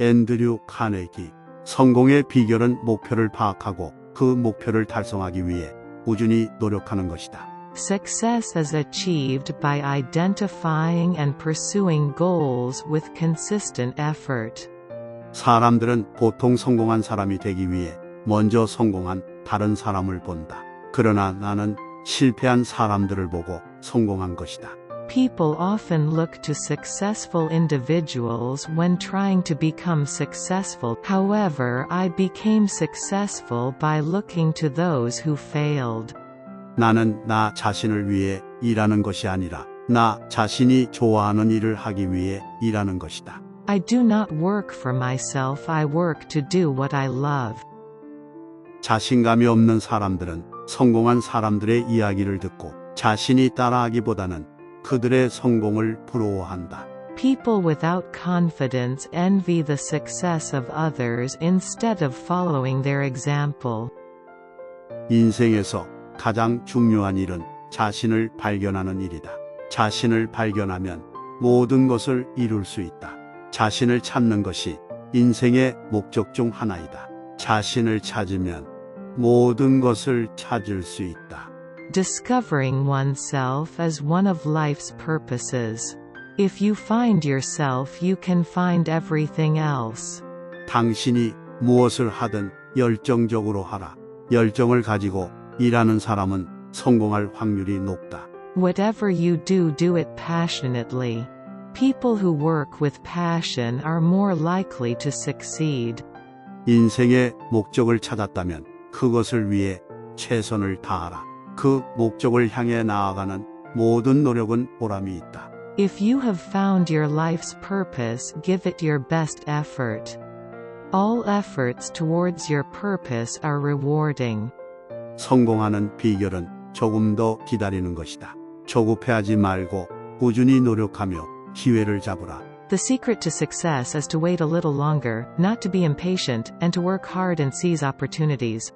앤드류 카네기. 성공의 비결은 목표를 파악하고 그 목표를 달성하기 위해 꾸준히 노력하는 것이다. Success is achieved by identifying and pursuing goals with consistent effort. 사람들은 보통 성공한 사람이 되기 위해 먼저 성공한 다른 사람을 본다. 그러나 나는 실패한 사람들을 보고 성공한 것이다. People often look to successful individuals when trying to become successful. However, I became successful by looking to those who failed. 나는 나 자신을 위해 일하는 것이 아니라 나 자신이 좋아하는 일을 하기 위해 일하는 것이다. I do not work for myself, I work to do what I love. 자신감이 없는 사람들은 성공한 사람들의 이야기를 듣고 자신이 따라하기보다는 그들의 성공을 부러워한다. People without confidence envy the success of others instead of following their example. 인생에서 가장 중요한 일은 자신을 발견하는 일이다. 자신을 발견하면 모든 것을 이룰 수 있다. 자신을 찾는 것이 인생의 목적 중 하나이다. 자신을 찾으면 모든 것을 찾을 수 있다. Discovering oneself is one of life's purposes. If you find yourself, you can find everything else. 당신이 무엇을 하든 열정적으로 하라. 열정을 가지고 일하는 사람은 성공할 확률이 높다. Whatever you do, do it passionately. People who work with passion are more likely to succeed. 인생의 목적을 찾았다면 그것을 위해 최선을 다하라. 그 목적을 향해 나아가는 모든 노력은 보람이 있다. If you have found your life's purpose, give it your best effort. All efforts towards your purpose are rewarding. 성공하는 비결은 조금 더 기다리는 것이다. 조급해하지 말고 꾸준히 노력하며 기회를 잡으라. The secret to success is to wait a little longer, not to be impatient, and to work hard and seize opportunities.